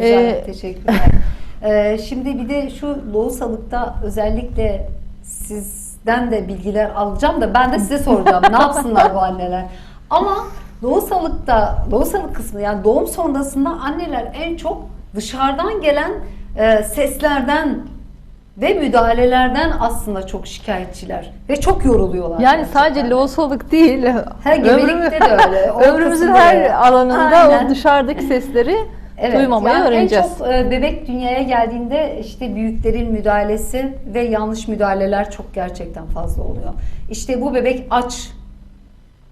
Güzel, Ee, teşekkürler. Ee, şimdi bir de şu lohusalıkta özellikle sizden de bilgiler alacağım da ben de size soracağım. ne yapsınlar bu anneler? Ama lohusalıkta, lohusalık kısmı yani doğum sonrasında anneler en çok dışarıdan gelen e, seslerden ve müdahalelerden aslında çok şikayetçiler ve çok yoruluyorlar. Yani gerçekten. sadece lohusalık değil. Her gebelikte de öyle. Ömrümüzün her alanında Aynen. o dışarıdaki sesleri Evet, duymamayı yani öğreneceğiz. En çok e, bebek dünyaya geldiğinde işte büyüklerin müdahalesi ve yanlış müdahaleler çok gerçekten fazla oluyor. İşte bu bebek aç,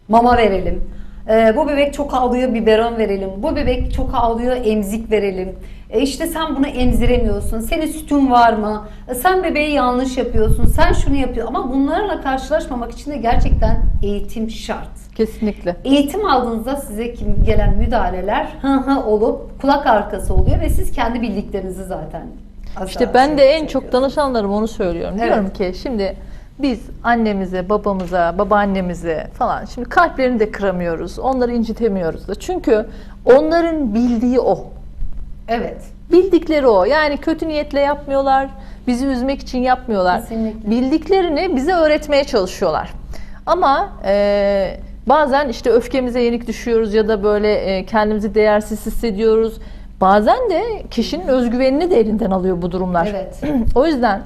mama verelim. E, bu bebek çok ağlıyor, biberon verelim. Bu bebek çok ağlıyor, emzik verelim. E işte sen bunu emziremiyorsun. Senin sütün var mı? E, sen bebeği yanlış yapıyorsun. Sen şunu yapıyorsun. Ama bunlarla karşılaşmamak için de gerçekten eğitim şart. Kesinlikle. Eğitim aldığınızda size kim gelen müdahaleler hı hı olup kulak arkası oluyor ve siz kendi bildiklerinizi zaten İşte ben de en çok danışanlarım onu söylüyorum. Evet. Diyorum ki şimdi biz annemize, babamıza, babaannemize falan şimdi kalplerini de kıramıyoruz. Onları incitemiyoruz da. Çünkü onların bildiği o. Evet. Bildikleri o. Yani kötü niyetle yapmıyorlar. Bizi üzmek için yapmıyorlar. Kesinlikle. Bildiklerini bize öğretmeye çalışıyorlar. Ama e, bazen işte öfkemize yenik düşüyoruz ya da böyle e, kendimizi değersiz hissediyoruz. Bazen de kişinin özgüvenini de elinden alıyor bu durumlar. Evet. o yüzden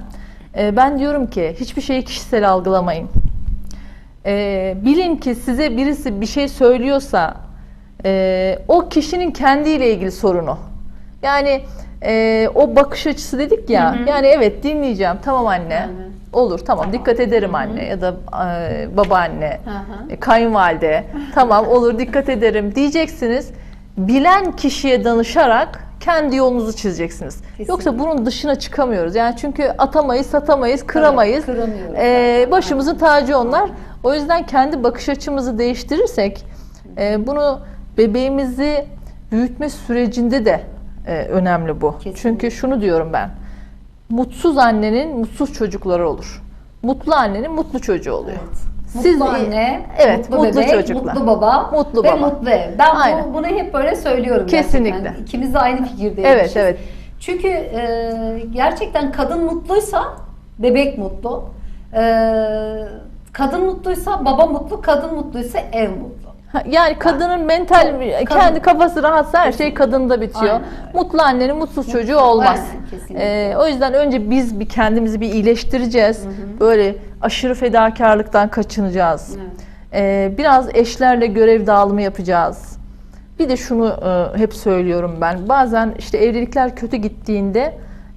e, ben diyorum ki hiçbir şeyi kişisel algılamayın. E, bilin ki size birisi bir şey söylüyorsa e, o kişinin kendiyle ilgili sorunu. Yani e, o bakış açısı dedik ya. Hı hı. Yani evet dinleyeceğim. Tamam anne. Aynen. Olur tamam, Tamam. dikkat ederim anne ya da e, babaanne, Hı hı. e, kayınvalide. tamam olur dikkat ederim diyeceksiniz. Bilen kişiye danışarak kendi yolunuzu çizeceksiniz. Kesinlikle. Yoksa bunun dışına çıkamıyoruz. Yani çünkü atamayız, satamayız, kıramayız. kıramıyoruz E, zaten. başımızın tacı onlar. O yüzden kendi bakış açımızı değiştirirsek e, bunu bebeğimizi büyütme sürecinde de e, önemli bu. Kesinlikle. Çünkü şunu diyorum ben. Mutsuz annenin mutsuz çocukları olur. Mutlu annenin mutlu çocuğu oluyor. Evet. Siz- mutlu anne, Evet, mutlu, mutlu bebek, çocuklar. mutlu baba Mutlu ve baba. mutlu ev. Ben Aynen. bu, bunu hep böyle söylüyorum Kesinlikle. gerçekten. İkimiz de aynı fikirdeymişiz. Evet, evet. Çünkü e, gerçekten kadın mutluysa bebek mutlu. E, kadın mutluysa baba mutlu, kadın mutluysa ev mutlu. Ha, Yani kadının mental kendi kafası rahatsa her şey kadında bitiyor. Aynen öyle. Mutlu annenin mutsuz çocuğu olmaz. Aynen, kesinlikle. Ee, o yüzden önce biz bir kendimizi bir iyileştireceğiz. Böyle aşırı fedakarlıktan kaçınacağız. Evet. Ee, biraz eşlerle görev dağılımı yapacağız. Bir de şunu e, hep söylüyorum ben. Bazen işte evlilikler kötü gittiğinde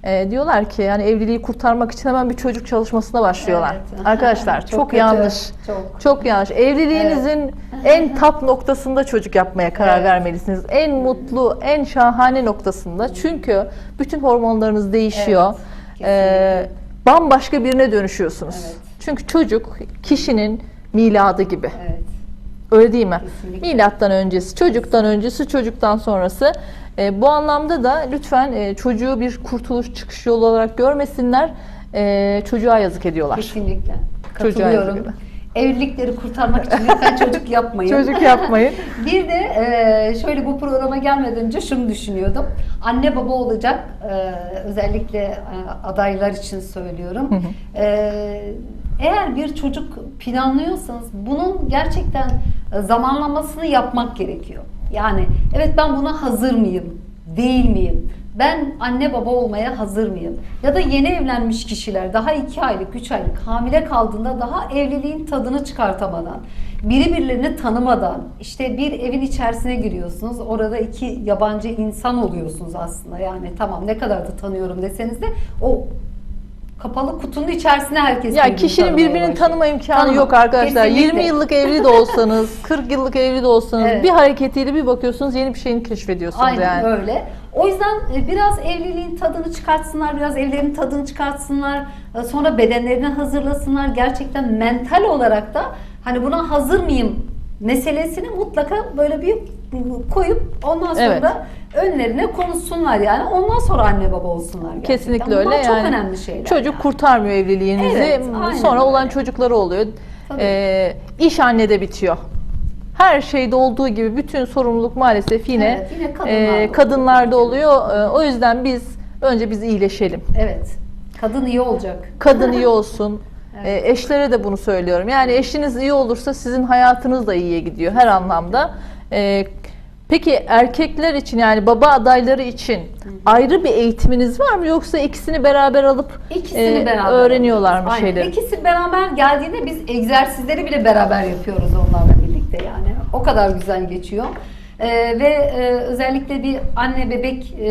e, diyorlar ki yani evliliği kurtarmak için hemen bir çocuk çalışmasına başlıyorlar. Evet. Arkadaşlar Çok çok, kötü, yanlış. çok. Çok yanlış. Evliliğinizin en tap noktasında çocuk yapmaya karar Evet. vermelisiniz. En mutlu, en şahane noktasında. Çünkü bütün hormonlarınız değişiyor. Evet, Ee, bambaşka birine dönüşüyorsunuz. Evet. Çünkü çocuk kişinin miladı gibi. Evet. Öyle değil mi? Kesinlikle. Milattan öncesi, çocuktan öncesi, çocuktan sonrası. Ee, bu anlamda da lütfen e, çocuğu bir kurtuluş çıkış yolu olarak görmesinler. Ee, çocuğa yazık ediyorlar. Kesinlikle. Çocuğa Katılıyorum. yazık Evlilikleri kurtarmak için lütfen çocuk yapmayın. Çocuk yapmayın. Bir de e, şöyle bu programa gelmeden önce şunu düşünüyordum. Anne baba olacak e, özellikle e, adaylar için söylüyorum. E, eğer bir çocuk planlıyorsanız bunun gerçekten e, zamanlamasını yapmak gerekiyor. Yani evet ben buna hazır mıyım? Değil miyim? Ben anne baba olmaya hazır mıyım? Ya da yeni evlenmiş kişiler daha iki aylık, üç aylık hamile kaldığında daha evliliğin tadını çıkartamadan, biri birilerini tanımadan, işte bir evin içerisine giriyorsunuz. Orada iki yabancı insan oluyorsunuz aslında. Yani tamam ne kadar da tanıyorum deseniz de o kapalı kutunun içerisine herkes Ya birbirini kişinin tanımaya birbirini başlıyor. tanıma imkanı Tanıma, yok arkadaşlar. kesinlikle. 20 yıllık evli de olsanız, 40 yıllık evli de olsanız Evet. bir hareketiyle bir bakıyorsunuz yeni bir şeyini keşfediyorsunuz Aynen yani. öyle. O yüzden e, biraz evliliğin tadını çıkartsınlar, biraz evlerin tadını çıkartsınlar. e, Sonra bedenlerini hazırlasınlar. Gerçekten mental olarak da hani buna hazır mıyım meselesini mutlaka böyle bir koyup ondan sonra Evet. Önlerine konuşsunlar yani. Ondan sonra anne baba olsunlar gerçekten. Kesinlikle öyle Bunlar çok yani. önemli şeyler. Çocuk kurtarmıyor evliliğinizi. Evet, Sonra olan öyle. çocukları oluyor. Tabii. Ee, iş annede bitiyor. her şeyde olduğu gibi bütün sorumluluk maalesef yine, Evet, yine e, kadınlarda kadınlarda oluyor. oluyor. E, o yüzden biz önce biz iyileşelim. Evet. Kadın iyi olacak. Kadın iyi olsun. Evet. E, eşlere de bunu söylüyorum. Yani eşiniz iyi olursa sizin hayatınız da iyiye gidiyor her anlamda. E, peki erkekler için yani baba adayları için ayrı bir eğitiminiz var mı yoksa ikisini beraber alıp İkisini e, beraber öğreniyorlar mı şeyleri? İkisi beraber geldiğinde biz egzersizleri bile beraber yapıyoruz onlarla birlikte yani. O kadar güzel geçiyor. Ee, ve e, özellikle bir anne bebek e,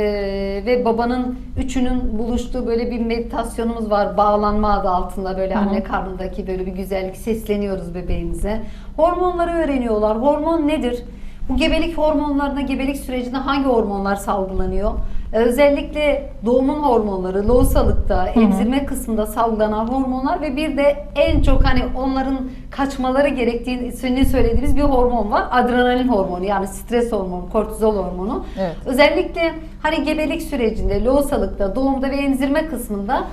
ve babanın üçünün buluştuğu böyle bir meditasyonumuz var. Bağlanma adı altında böyle Hı hı. anne karnındaki böyle bir güzellik sesleniyoruz bebeğimize. Hormonları öğreniyorlar. Hormon nedir? Bu gebelik hormonlarına, gebelik sürecinde hangi hormonlar salgılanıyor? Ee, Özellikle doğumun hormonları, lohusalıkta, emzirme kısmında salgılanan hormonlar ve bir de en çok hani onların kaçmaları gerektiğini söylediğimiz bir hormon var. Adrenalin hormonu yani stres hormonu, kortizol hormonu. Evet. Özellikle hani gebelik sürecinde, lohusalıkta, doğumda ve emzirme kısmında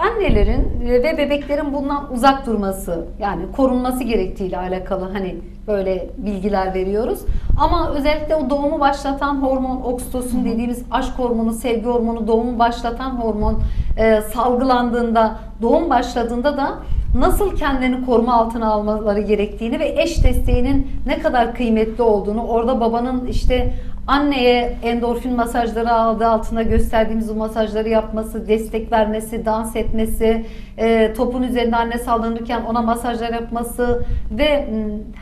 annelerin e, ve bebeklerin bundan uzak durması yani korunması gerektiğiyle alakalı hani böyle bilgiler veriyoruz. Ama özellikle o doğumu başlatan hormon oksitosin dediğimiz aşk hormonu, sevgi hormonu, doğumu başlatan hormon e, salgılandığında, doğum başladığında da nasıl kendini koruma altına almaları gerektiğini ve eş desteğinin ne kadar kıymetli olduğunu, orada babanın işte anneye endorfin masajları aldığı altında gösterdiğimiz o masajları yapması, destek vermesi, dans etmesi, e, topun üzerinde anne sallanırken ona masajlar yapması ve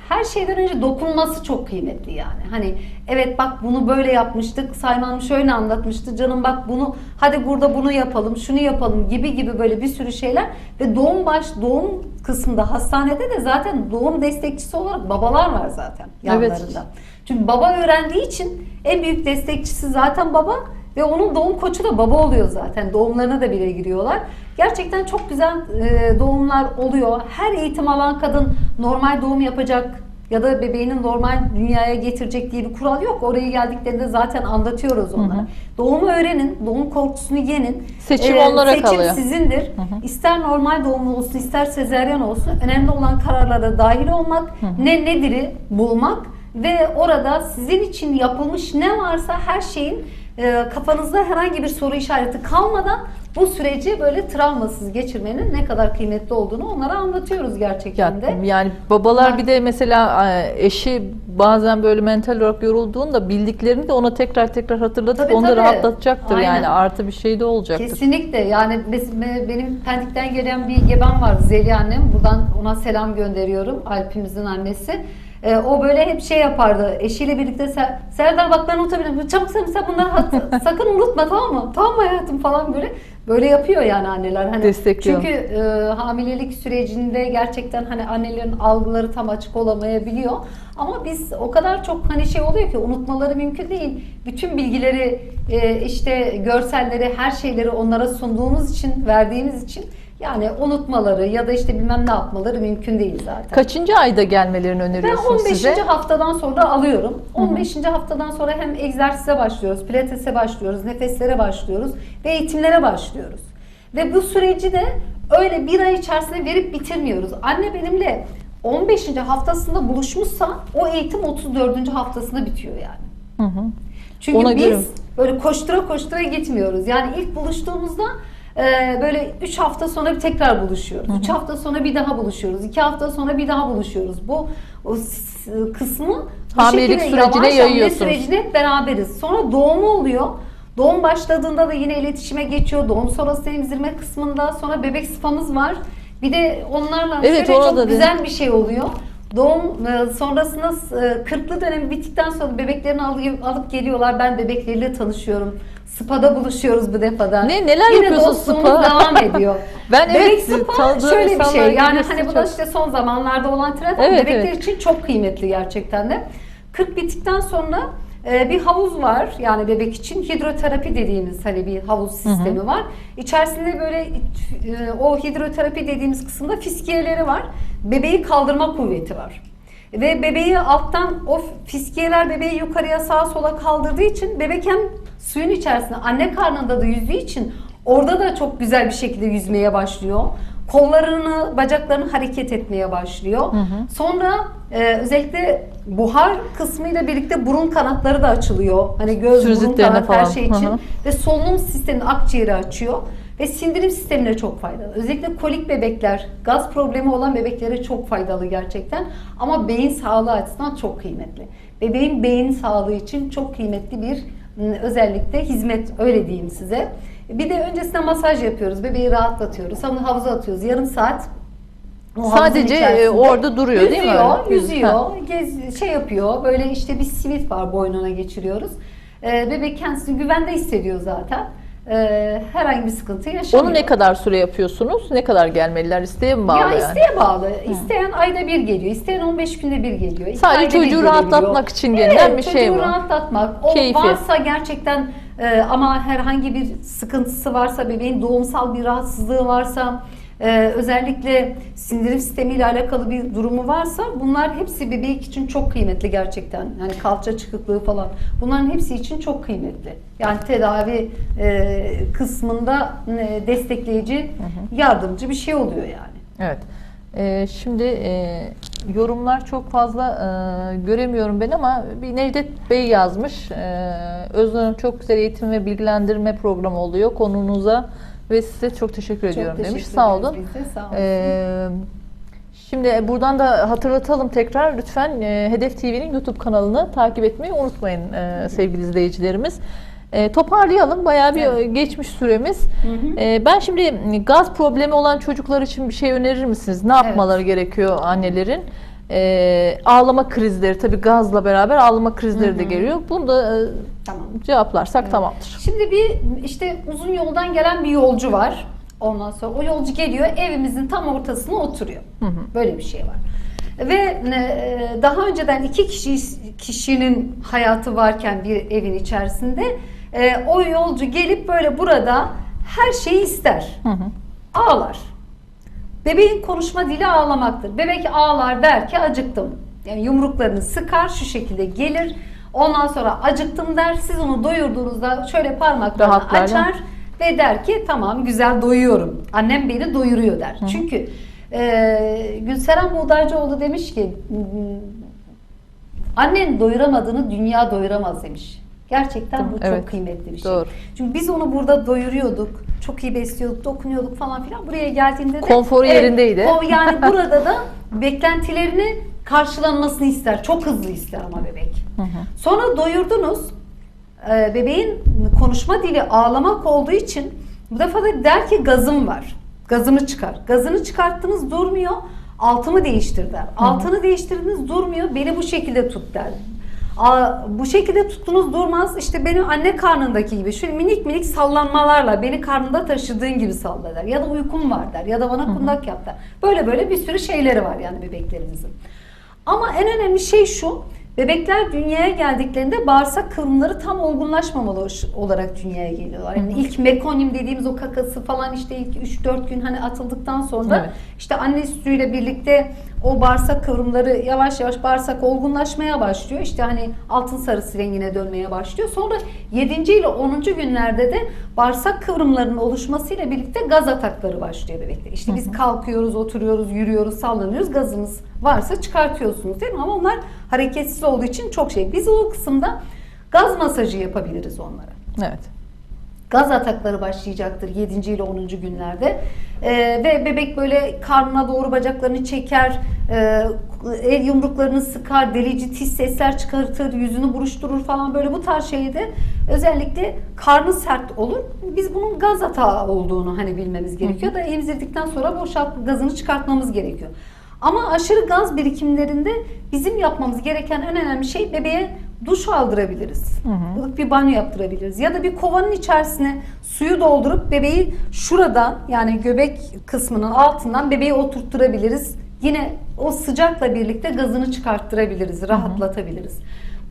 her şeyden önce dokunması çok kıymetli yani. Hani evet bak bunu böyle yapmıştık, Sayman şöyle anlatmıştı, canım bak bunu hadi burada bunu yapalım, şunu yapalım gibi gibi böyle bir sürü şeyler ve doğum baş doğum kısmında hastanede de zaten doğum destekçisi olarak babalar var zaten Evet. Çünkü baba öğrendiği için en büyük destekçisi zaten baba ve onun doğum koçu da baba oluyor zaten. Doğumlarına da bile giriyorlar. Gerçekten çok güzel e, doğumlar oluyor. Her eğitim alan kadın normal doğum yapacak ya da bebeğini normal dünyaya getirecek diye bir kural yok. Oraya geldiklerinde zaten anlatıyoruz onlara. Hı hı. Doğumu öğrenin, doğum korkusunu yenin. Seçim Ee, onlara seçim kalıyor. sizindir. hı. İster normal doğum olsun, ister sezeryan olsun. Önemli olan kararlara dahil olmak, ne nedir'i bulmak ve orada sizin için yapılmış ne varsa her şeyin e, kafanızda herhangi bir soru işareti kalmadan bu süreci böyle travmasız geçirmenin ne kadar kıymetli olduğunu onlara anlatıyoruz gerçekten de. yani babalar bir de mesela eşi bazen böyle mental olarak yorulduğunda bildiklerini de ona tekrar tekrar hatırlatıp Tabii, onu tabii. rahatlatacaktır Aynen. yani artı bir şey de olacaktır. Kesinlikle yani benim Pendik'ten gelen bir gebem var Zeliha annem. Buradan ona selam gönderiyorum. Alp'imizin annesi. Ee, o böyle hep şey yapardı. Eşiyle birlikte "Ser- Serdar bak ben unutabilirim. Çabuk sen, sen bunları hat- sakın unutma tamam mı? Tamam mı hayatım falan böyle. Böyle yapıyor yani anneler. Hani Destekliyor. Çünkü e, hamilelik sürecinde gerçekten hani annelerin algıları tam açık olamayabiliyor. Ama biz o kadar çok hani şey oluyor ki unutmaları mümkün değil. Bütün bilgileri e, işte görselleri her şeyleri onlara sunduğumuz için verdiğimiz için yani unutmaları ya da işte bilmem ne yapmaları mümkün değil zaten. Kaçıncı ayda gelmelerini Ben öneriyorsunuz 15. size? haftadan sonra alıyorum. 15. haftadan sonra hem egzersize başlıyoruz, pilatese başlıyoruz, nefeslere başlıyoruz ve eğitimlere başlıyoruz. Ve bu süreci de öyle bir ay içerisinde verip bitirmiyoruz. Anne benimle 15. haftasında buluşmuşsa o eğitim 34. haftasında bitiyor yani. Hı hı. Çünkü Ona biz göre. böyle koştura koştura gitmiyoruz. Yani ilk buluştuğumuzda e, böyle 3 hafta sonra bir tekrar buluşuyoruz. 3 hafta sonra bir daha buluşuyoruz. 2 hafta sonra bir daha buluşuyoruz. Bu o kısmı Hamilelik sürecine yayıyorsunuz. sürecine hep beraberiz. Sonra doğumu oluyor. Doğum başladığında da yine iletişime geçiyor. Doğum sonrası emzirme kısmında sonra bebek sıfamız var. Bir de onlarla Evet, orada çok güzel bir şey oluyor. Doğum e, sonrasında e, kırklı dönemi bittikten sonra bebeklerini alıp, alıp geliyorlar. Ben bebekleriyle tanışıyorum. Spa'da buluşuyoruz bu defada. Ne- neler Yine yapıyorsun spa? devam ediyor. Ben Bebek evet, spa şöyle bir şey. Yani hani bu da işte son zamanlarda olan trend Evet, bebekler evet. için çok kıymetli gerçekten de. 40 bittikten sonra e, bir havuz var yani bebek için hidroterapi dediğimiz hani bir havuz sistemi var. İçerisinde böyle e, o hidroterapi dediğimiz kısımda fiskiyeleri var. Bebeği kaldırma kuvveti var. Ve bebeği alttan o fiskiyeler bebeği yukarıya sağa sola kaldırdığı için bebek hem suyun içerisinde anne karnında da yüzdüğü için orada da çok güzel bir şekilde yüzmeye başlıyor. Kollarını, bacaklarını hareket etmeye başlıyor. Sonra e, özellikle buhar kısmıyla birlikte burun kanatları da açılıyor. Hani göz, burun kanat her falan. şey için. Hı hı. Ve solunum sistemini akciğeri açıyor. Ve sindirim sistemine çok faydalı. Özellikle kolik bebekler, gaz problemi olan bebeklere çok faydalı gerçekten. Ama beyin sağlığı açısından çok kıymetli. Bebeğin beyin sağlığı için çok kıymetli bir ım, özellikle hizmet öyle diyeyim size. Bir de öncesinde masaj yapıyoruz. Bebeği rahatlatıyoruz. Sonra havuza atıyoruz. Yarım saat Sadece, e, içerisinde orada duruyor değil mi? yüzüyor, Öyle? Yüzüyor, gez, şey yapıyor. Böyle işte bir simit var boynuna geçiriyoruz. Ee, bebek kendisini güvende hissediyor zaten. Ee, herhangi bir sıkıntı yaşamıyor. Onu ne kadar süre yapıyorsunuz? Ne kadar gelmeliler? İsteğe mi bağlı ya yani? isteğe bağlı. İsteyen ayda bir geliyor. isteyen 15 günde bir geliyor. İki Sadece çocuğu rahatlatmak için gelinen bir şey çocuğu bu. rahatlatmak. O Keyfi. varsa gerçekten e, ama herhangi bir sıkıntısı varsa bebeğin doğumsal bir rahatsızlığı varsa e, özellikle sindirim sistemiyle alakalı bir durumu varsa bunlar hepsi bebek için çok kıymetli gerçekten. Yani kalça çıkıklığı falan. Bunların hepsi için çok kıymetli. Yani tedavi e, kısmında e, destekleyici, yardımcı bir şey oluyor yani. Evet. Ee, şimdi e, yorumlar çok fazla e, göremiyorum ben ama bir Necdet Bey yazmış. E, Özlem çok güzel eğitim ve bilgilendirme programı oluyor konunuza ve size çok teşekkür ediyorum çok demiş. teşekkür Sağ ederiz olun. biz de, sağ olun. Ee, şimdi buradan da hatırlatalım tekrar lütfen e, Hedef TV'nin YouTube kanalını takip etmeyi unutmayın e, sevgili izleyicilerimiz. E, toparlayalım bayağı bir Evet. e, geçmiş süremiz. Hı hı. E, ben şimdi gaz problemi olan çocuklar için bir şey önerir misiniz? Ne yapmaları gerekiyor annelerin? E, ağlama krizleri tabii gazla beraber ağlama krizleri de geliyor. Bunu da e, Tamam. cevaplarsak tamamdır. Şimdi bir işte uzun yoldan gelen bir yolcu var. Ondan sonra o yolcu geliyor evimizin tam ortasına oturuyor. Böyle bir şey var. Ve e, daha önceden iki kişi kişinin hayatı varken bir evin içerisinde e, o yolcu gelip böyle burada her şeyi ister. Hı hı. Ağlar. Bebeğin konuşma dili ağlamaktır. Bebek ağlar der ki acıktım. Yani yumruklarını sıkar şu şekilde gelir. Ondan sonra acıktım der. Siz onu doyurduğunuzda şöyle parmaklarını Rahatlar, açar ve der ki tamam güzel doyuyorum. Annem beni doyuruyor der. Çünkü e, Gülseren Buğdaycıoğlu demiş ki annen doyuramadığını dünya doyuramaz demiş. Gerçekten bu Evet, çok kıymetli bir şey. doğru. Çünkü biz onu burada doyuruyorduk. Çok iyi besliyorduk, dokunuyorduk falan filan. Buraya geldiğinde de Konforu yerindeydi. O yani burada da beklentilerini karşılanmasını ister. Çok hızlı ister ama bebek. Sonra doyurdunuz. Ee, bebeğin konuşma dili ağlamak olduğu için bu defa da der ki gazım var. Gazını çıkar. Gazını çıkarttınız durmuyor. Altımı değiştir der. Altını değiştirdiniz durmuyor. Beni bu şekilde tut der. Aa, bu şekilde tuttunuz durmaz. İşte benim anne karnındaki gibi şöyle minik minik sallanmalarla beni karnında taşıdığın gibi salla der. Ya da uykum var der. Ya da bana kundak yap der. Böyle böyle bir sürü şeyleri var yani bebeklerimizin. Ama en önemli şey şu. Bebekler dünyaya geldiklerinde bağırsak kıvrımları tam olgunlaşmamalı olarak dünyaya geliyorlar. Yani ilk mekonyum dediğimiz o kakası falan işte ilk 3-4 gün hani atıldıktan sonra Evet. işte anne sütüyle birlikte o bağırsak kıvrımları yavaş yavaş bağırsak olgunlaşmaya başlıyor. İşte hani altın sarısı rengine dönmeye başlıyor. Sonra 7. ile 10. günlerde de bağırsak kıvrımlarının oluşmasıyla birlikte gaz atakları başlıyor bebekte. İşte biz kalkıyoruz, oturuyoruz, yürüyoruz, sallanıyoruz. Gazımız varsa çıkartıyorsunuz değil mi? Ama onlar hareketsiz olduğu için çok şey. Biz o kısımda gaz masajı yapabiliriz onlara Evet. Gaz atakları başlayacaktır 7. ile 10. günlerde. Ee, ve bebek böyle karnına doğru bacaklarını çeker, e, el yumruklarını sıkar, delici tiz sesler çıkartır, yüzünü buruşturur falan böyle bu tarz şeyde özellikle karnı sert olur. Biz bunun gaz atağı olduğunu hani bilmemiz gerekiyor da emzirdikten sonra boşalt gazını çıkartmamız gerekiyor. Ama aşırı gaz birikimlerinde bizim yapmamız gereken en önemli şey bebeğe duş aldırabiliriz. Ilık bir banyo yaptırabiliriz. Ya da bir kovanın içerisine suyu doldurup bebeği şuradan yani göbek kısmının altından bebeği oturtturabiliriz. Yine o sıcakla birlikte gazını çıkarttırabiliriz, rahatlatabiliriz.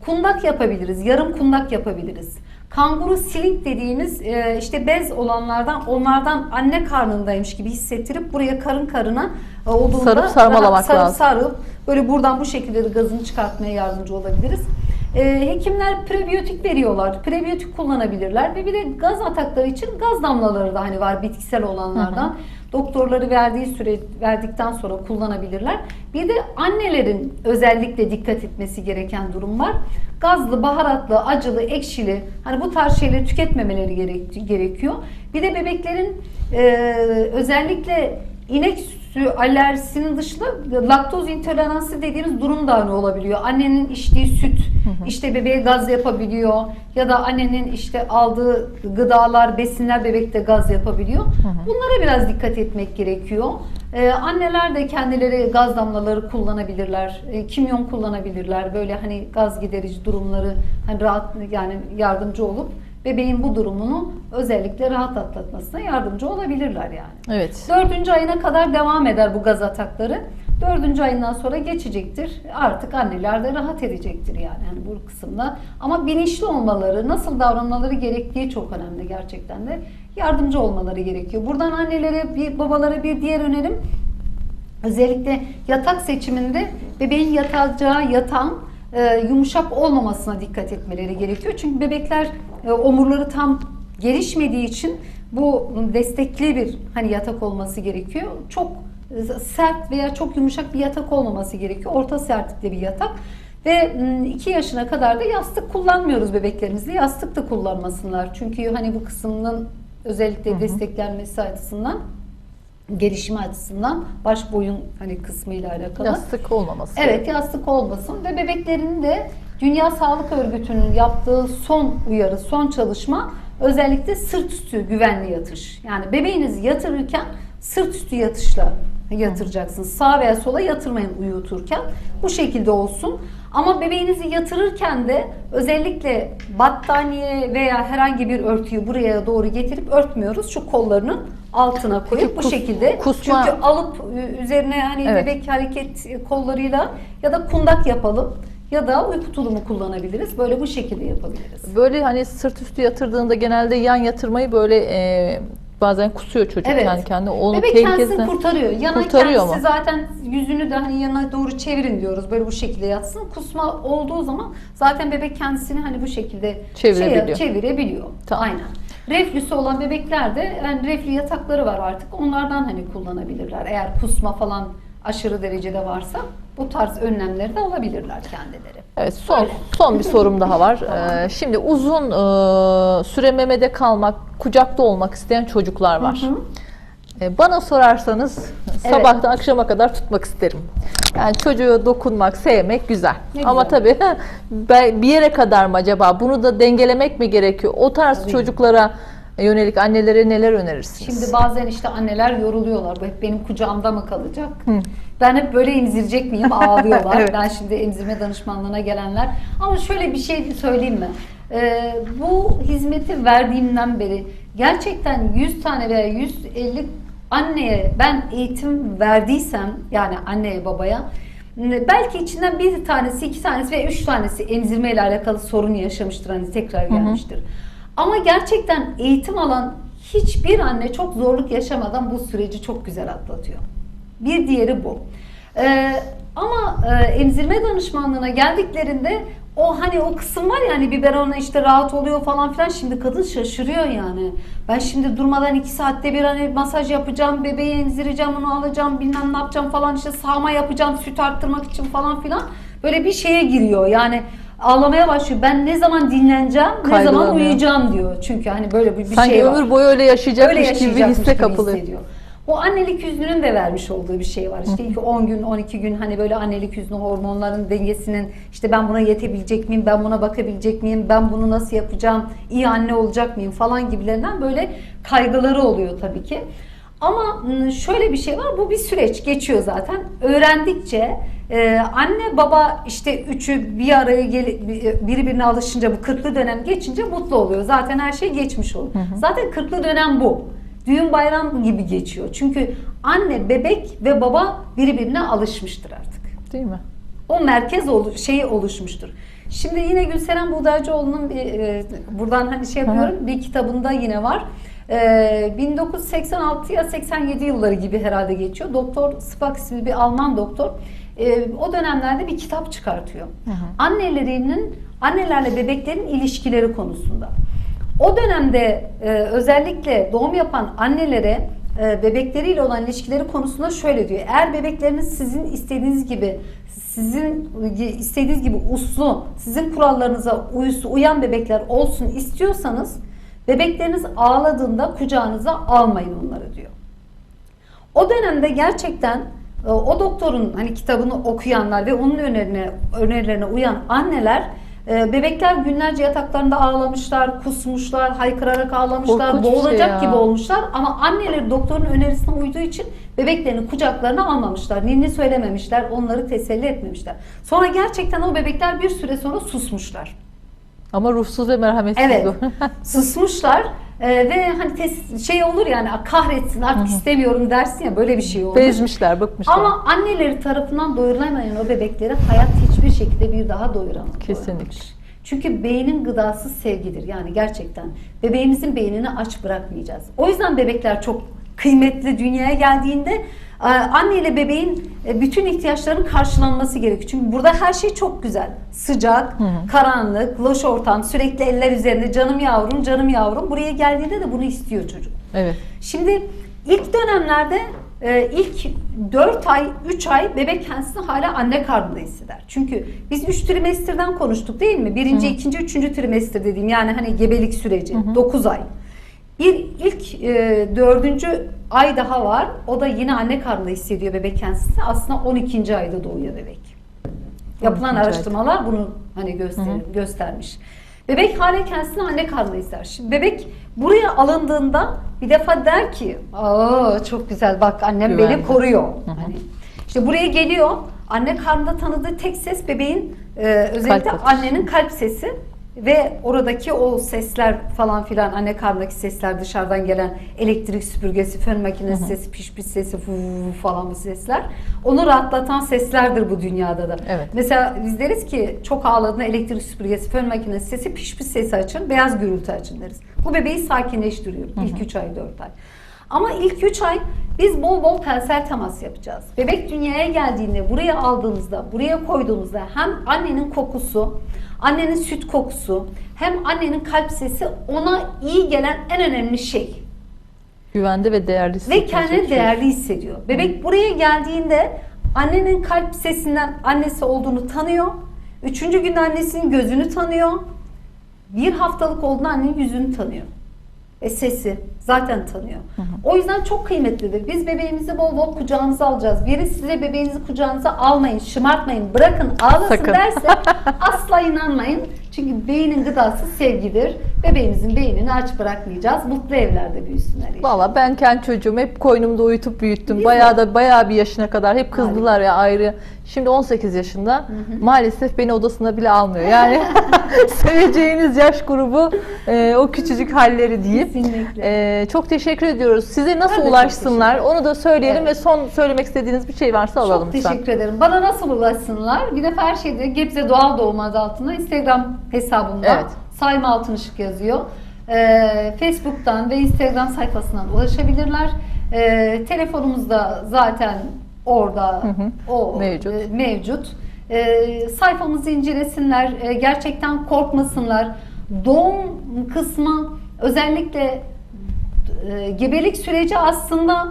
Kundak yapabiliriz, yarım kundak yapabiliriz. Kanguru siling dediğimiz e, işte bez olanlardan onlardan anne karnındaymış gibi hissettirip buraya karın karına e, olduğunda Sarıp sarmalamak sarıp lazım. sarıp böyle buradan bu şekilde de gazını çıkartmaya yardımcı olabiliriz. E, hekimler prebiyotik veriyorlar. Prebiyotik kullanabilirler ve bir de gaz atakları için gaz damlaları da hani var bitkisel olanlardan. Doktorları verdiği süre verdikten sonra kullanabilirler. Bir de annelerin özellikle dikkat etmesi gereken durum var. Gazlı, baharatlı, acılı, ekşili hani bu tarz şeyleri tüketmemeleri gerek- gerekiyor. Bir de bebeklerin e, özellikle inek alerjisinin dışında laktoz intoleransı dediğimiz durum da hani olabiliyor. Annenin içtiği süt işte bebeğe gaz yapabiliyor ya da annenin işte aldığı gıdalar, besinler bebekte gaz yapabiliyor. Bunlara biraz dikkat etmek gerekiyor. Ee, anneler de kendileri gaz damlaları kullanabilirler, e, kimyon kullanabilirler. Böyle hani gaz giderici durumları hani rahat yani yardımcı olup bebeğin bu durumunu özellikle rahat atlatmasına yardımcı olabilirler yani. Evet. Dördüncü ayına kadar devam eder bu gaz atakları. Dördüncü ayından sonra geçecektir. Artık anneler de rahat edecektir yani, yani bu kısımda. Ama bilinçli olmaları, nasıl davranmaları gerektiği çok önemli gerçekten de. Yardımcı olmaları gerekiyor. Buradan annelere, bir babalara bir diğer önerim özellikle yatak seçiminde bebeğin yatacağı yatağın e, yumuşak olmamasına dikkat etmeleri gerekiyor. Çünkü bebekler e, omurları tam gelişmediği için bu destekli bir hani yatak olması gerekiyor. Çok e, sert veya çok yumuşak bir yatak olmaması gerekiyor. Orta sertlikte bir yatak. Ve 2 yaşına kadar da yastık kullanmıyoruz bebeklerimizle. Yastık da kullanmasınlar. Çünkü hani bu kısmının özellikle desteklenmesi açısından gelişimi açısından baş boyun hani kısmıyla alakalı. Yastık olmaması. Evet yastık olmasın ve bebeklerin de Dünya Sağlık Örgütü'nün yaptığı son uyarı, son çalışma özellikle sırt üstü güvenli yatış. Yani bebeğinizi yatırırken sırt üstü yatışla yatıracaksınız. Sağ veya sola yatırmayın uyuturken. Bu şekilde olsun. Ama bebeğinizi yatırırken de özellikle battaniye veya herhangi bir örtüyü buraya doğru getirip örtmüyoruz. Şu kollarının altına koyup bu kus- şekilde. kusma- Çünkü alıp e, üzerine hani Evet. bebek hareket kollarıyla ya da kundak yapalım ya da uyku tulumu kullanabiliriz. Böyle bu şekilde yapabiliriz. Böyle hani sırt üstü yatırdığında genelde yan yatırmayı böyle e, bazen kusuyor çocuk Evet. kendi kendine. Onu Bebek kendisini kurtarıyor. Yana Kurtarıyor kendisi mu? zaten yüzünü de hani yana doğru çevirin diyoruz. Böyle bu şekilde yatsın. Kusma olduğu zaman zaten bebek kendisini hani bu şekilde Çevirebiliyor. şeye- çevirebiliyor. Tamam. Aynen. Reflüsü olan bebeklerde yani reflü yatakları var artık. Onlardan hani kullanabilirler. Eğer kusma falan aşırı derecede varsa bu tarz önlemleri de alabilirler kendileri. Evet son Öyle. son bir sorum daha var. Tamam. Ee, şimdi uzun e, süre memede kalmak, kucakta olmak isteyen çocuklar var. Hı hı. Ee, bana sorarsanız Evet. sabahtan akşama kadar tutmak isterim. Yani çocuğa dokunmak, sevmek güzel. Ne Ama güzel. tabii bir yere kadar mı acaba? Bunu da dengelemek mi gerekiyor? O tarz Tabii. çocuklara yönelik annelere neler önerirsiniz? Şimdi bazen işte anneler yoruluyorlar. Bu hep benim kucağımda mı kalacak? Ben hep böyle emzirecek miyim? Ağlıyorlar. Evet. Ben şimdi emzirme danışmanlığına gelenler. Ama şöyle bir şey söyleyeyim mi? Ee, bu hizmeti verdiğimden beri gerçekten 100 tane veya 150 anneye ben eğitim verdiysem yani anneye babaya belki içinden bir tanesi, iki tanesi ve üç tanesi emzirme ile alakalı sorun yaşamıştır hani tekrar gelmiştir. Ama gerçekten eğitim alan hiçbir anne çok zorluk yaşamadan bu süreci çok güzel atlatıyor. Bir diğeri bu. Ee, ama e, emzirme danışmanlığına geldiklerinde o hani o kısım var ya hani biberona işte rahat oluyor falan filan şimdi kadın şaşırıyor yani. Ben şimdi durmadan iki saatte bir hani masaj yapacağım, bebeği emzireceğim, onu alacağım, bilmem ne yapacağım falan işte sağma yapacağım süt arttırmak için falan filan. Böyle bir şeye giriyor yani ağlamaya başlıyor. Ben ne zaman dinleneceğim, ne zaman uyuyacağım diyor. Çünkü hani böyle bir, bir Sanki şey var. ömür boyu öyle yaşayacakmış Öyle gibi hisse kapılıyor. hissediyor. O annelik hüznünün de vermiş olduğu bir şey var. İşte ilk 10 gün, 12 gün hani böyle annelik hüznü hormonların dengesinin işte ben buna yetebilecek miyim, ben buna bakabilecek miyim, ben bunu nasıl yapacağım, iyi anne olacak mıyım falan gibilerinden böyle kaygıları oluyor tabii ki. Ama ım, şöyle bir şey var, bu bir süreç geçiyor zaten. Öğrendikçe e, anne baba işte üçü bir araya gel birbirine alışınca bu kırklı dönem geçince mutlu oluyor. Zaten her şey geçmiş oluyor. Zaten kırklı dönem bu. Düğün bayram gibi geçiyor. Çünkü anne, bebek ve baba birbirine alışmıştır artık. Değil mi? O merkez olu- şeyi oluşmuştur. Şimdi yine Gülseren Buğdaycıoğlu'nun bir e, buradan hani şey yapıyorum bir kitabında yine var. E, 1986 ya 87 yılları gibi herhalde geçiyor. Doktor Spack isimli bir Alman doktor e, o dönemlerde bir kitap çıkartıyor. Annelerinin annelerle bebeklerin ilişkileri konusunda. O dönemde e, özellikle doğum yapan annelere e, bebekleriyle olan ilişkileri konusunda şöyle diyor. Eğer bebekleriniz sizin istediğiniz gibi sizin istediğiniz gibi uslu, sizin kurallarınıza uyusu, uyan bebekler olsun istiyorsanız bebekleriniz ağladığında kucağınıza almayın onları diyor. O dönemde gerçekten e, o doktorun hani kitabını okuyanlar ve onun önerilerine, önerilerine uyan anneler e, bebekler günlerce yataklarında ağlamışlar, kusmuşlar, haykırarak ağlamışlar, Korkunç şey boğulacak ya. gibi olmuşlar ama anneleri doktorun önerisine uyduğu için bebeklerini kucaklarına almamışlar. Ninni söylememişler, onları teselli etmemişler. Sonra gerçekten o bebekler bir süre sonra susmuşlar. Ama ruhsuz ve merhametsiz Evet. Susmuşlar e, ve hani tes- şey olur yani kahretsin artık istemiyorum dersin ya böyle bir şey olmuş. Bezmişler, bıkmışlar. Ama anneleri tarafından doyurulamayan o bebekleri hayat hiçbir şekilde bir daha doyuramaz. Kesinlikle. doyuramamış. Çünkü beynin gıdası sevgidir yani gerçekten. Bebeğimizin beynini aç bırakmayacağız. O yüzden bebekler çok kıymetli dünyaya geldiğinde anne ile bebeğin e, bütün ihtiyaçlarının karşılanması gerekiyor. Çünkü burada her şey çok güzel. Sıcak, karanlık, loş ortam, sürekli eller üzerinde canım yavrum, canım yavrum. Buraya geldiğinde de bunu istiyor çocuk. Evet. Şimdi ilk dönemlerde e, ilk 4 ay, 3 ay bebek kendisini hala anne karnında hisseder. Çünkü biz 3 trimestirden konuştuk değil mi? Birinci, ikinci, üçüncü trimestir dediğim yani hani gebelik süreci 9 ay. Bir ilk e, dördüncü ay daha var. O da yine anne karnında hissediyor bebek kendisini. Aslında 12. ayda doğuyor bebek. Yapılan 12. ayda. araştırmalar bunu hani göster göstermiş. Bebek hala kendisini anne karnında ister. Şimdi bebek buraya alındığında bir defa der ki, "Aa çok güzel bak annem Güvende." beni koruyor." Hani işte buraya geliyor. Anne karnında tanıdığı tek ses bebeğin e, özellikle atışı. annenin kalp sesi ve oradaki o sesler falan filan anne karnındaki sesler dışarıdan gelen elektrik süpürgesi, fön makinesi sesi, piş piş sesi falan bu sesler. Onu rahatlatan seslerdir bu dünyada da. Evet. Mesela biz deriz ki çok ağladığında elektrik süpürgesi, fön makinesi sesi, piş piş sesi açın, beyaz gürültü açın deriz. Bu bebeği sakinleştiriyor ilk 3 ay 4 ay. Ama ilk 3 ay biz bol bol tensel temas yapacağız. Bebek dünyaya geldiğinde buraya aldığımızda, buraya koyduğumuzda hem annenin kokusu, annenin süt kokusu, hem annenin kalp sesi ona iyi gelen en önemli şey. Güvende ve değerli Ve hissettirecek kendini şey. değerli hissediyor. Bebek buraya geldiğinde annenin kalp sesinden annesi olduğunu tanıyor. Üçüncü gün annesinin gözünü tanıyor. Bir haftalık olduğunda annenin yüzünü tanıyor. Ve sesi zaten tanıyor. O yüzden çok kıymetlidir. Biz bebeğimizi bol bol kucağınıza alacağız. Biri size bebeğinizi kucağınıza almayın, şımartmayın, bırakın ağlasın Sakın. derse asla inanmayın. Çünkü beynin gıdası sevgidir. Bebeğimizin beynini aç bırakmayacağız. Mutlu evlerde büyüsünler. inşallah. Valla ben kendi çocuğumu hep koynumda uyutup büyüttüm. Biz Bayağı de. da bayağı bir yaşına kadar hep kızdılar ya ayrı. Şimdi 18 yaşında. Maalesef beni odasına bile almıyor. Yani seveceğiniz yaş grubu e, o küçücük halleri deyip Kesinlikle. e, çok teşekkür ediyoruz. Size nasıl Ben ulaşsınlar? Onu da söyleyelim Evet. ve son söylemek istediğiniz bir şey varsa alalım Çok lütfen. teşekkür ederim. Bana nasıl ulaşsınlar? Bir defa her şeyde Gebze Doğal Doğum adı altında Instagram hesabımda Evet. Sayma Altın Işık yazıyor. Ee, Facebook'tan ve Instagram sayfasından ulaşabilirler. Ee, telefonumuz da zaten orada hı. o Mevcut. e, mevcut. Ee, sayfamızı incelesinler. Ee, gerçekten korkmasınlar. Doğum kısmı özellikle e, gebelik süreci aslında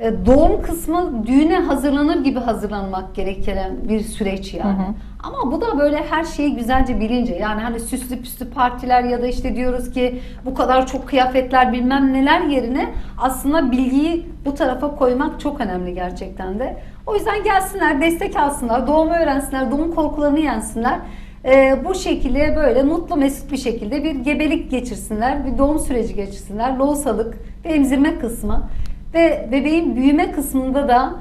e, doğum kısmı düğüne hazırlanır gibi hazırlanmak gereken bir süreç yani. Hı hı. Ama bu da böyle her şeyi güzelce bilince yani hani süslü püslü partiler ya da işte diyoruz ki bu kadar çok kıyafetler bilmem neler yerine aslında bilgiyi bu tarafa koymak çok önemli gerçekten de. O yüzden gelsinler, destek alsınlar, doğumu öğrensinler, doğum korkularını yensinler. Ee, bu şekilde böyle mutlu mesut bir şekilde bir gebelik geçirsinler, bir doğum süreci geçirsinler, lohusalık ve emzirme kısmı ve bebeğin büyüme kısmında da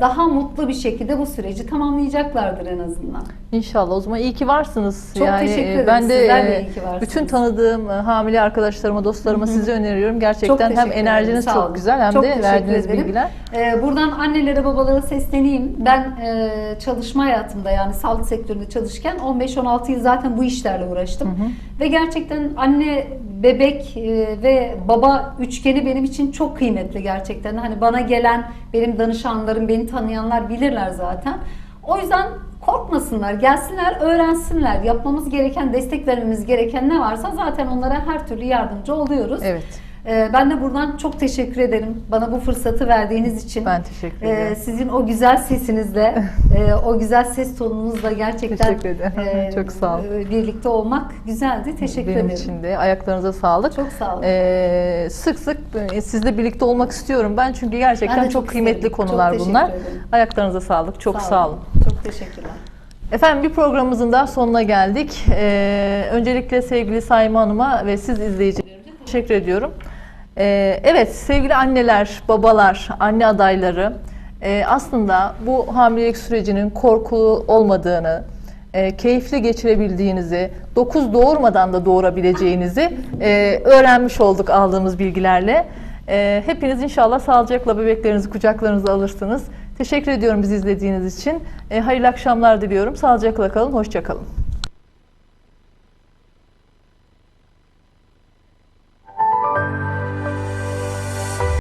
daha mutlu bir şekilde bu süreci tamamlayacaklardır en azından. İnşallah. O zaman iyi ki varsınız. Çok teşekkür e, ederim. Ben de, Sizler de e, iyi ki varsınız. bütün tanıdığım e, hamile arkadaşlarıma, dostlarıma sizi öneriyorum. Çok Gerçekten hem teşekkür ederim, enerjiniz sağ çok güzel hem Çok de teşekkür verdiğiniz ederim. bilgiler. Ee, buradan annelere babalara sesleneyim. Ben e, çalışma hayatımda yani sağlık sektöründe çalışırken 15-16 yıl zaten bu işlerle uğraştım. Ve gerçekten anne, bebek e, ve baba üçgeni benim için çok kıymetli gerçekten. Hani bana gelen benim danışanlarım, beni tanıyanlar bilirler zaten. O yüzden korkmasınlar, gelsinler, öğrensinler. Yapmamız gereken, destek vermemiz gereken ne varsa zaten onlara her türlü yardımcı oluyoruz. Evet. Ee, ben de buradan çok teşekkür ederim bana bu fırsatı verdiğiniz için. Ben teşekkür Ee, ederim. sizin o güzel sesinizle, e, o güzel ses tonunuzla gerçekten Teşekkür ederim. e, Çok sağ olun. e, birlikte olmak güzeldi. Teşekkür Benim ederim. için de ayaklarınıza sağlık. Çok sağ olun. Ee, sık sık sizle birlikte olmak istiyorum ben çünkü gerçekten Ben çok, çok kıymetli isterim. Çok konular teşekkür bunlar. ederim. Ayaklarınıza sağlık. Çok sağ, olun. Çok teşekkürler. Efendim bir programımızın daha sonuna geldik. Ee, öncelikle sevgili Saime Hanım'a ve siz izleyicilerimize teşekkür ediyorum. Ee, evet sevgili anneler, babalar, anne adayları e, aslında bu hamilelik sürecinin korkulu olmadığını, e, keyifli geçirebildiğinizi, 9 doğurmadan da doğurabileceğinizi e, öğrenmiş olduk aldığımız bilgilerle. E, hepiniz inşallah sağlıcakla bebeklerinizi kucaklarınıza alırsınız. Teşekkür ediyorum bizi izlediğiniz için. E, hayırlı akşamlar diliyorum. Sağlıcakla kalın, hoşça kalın.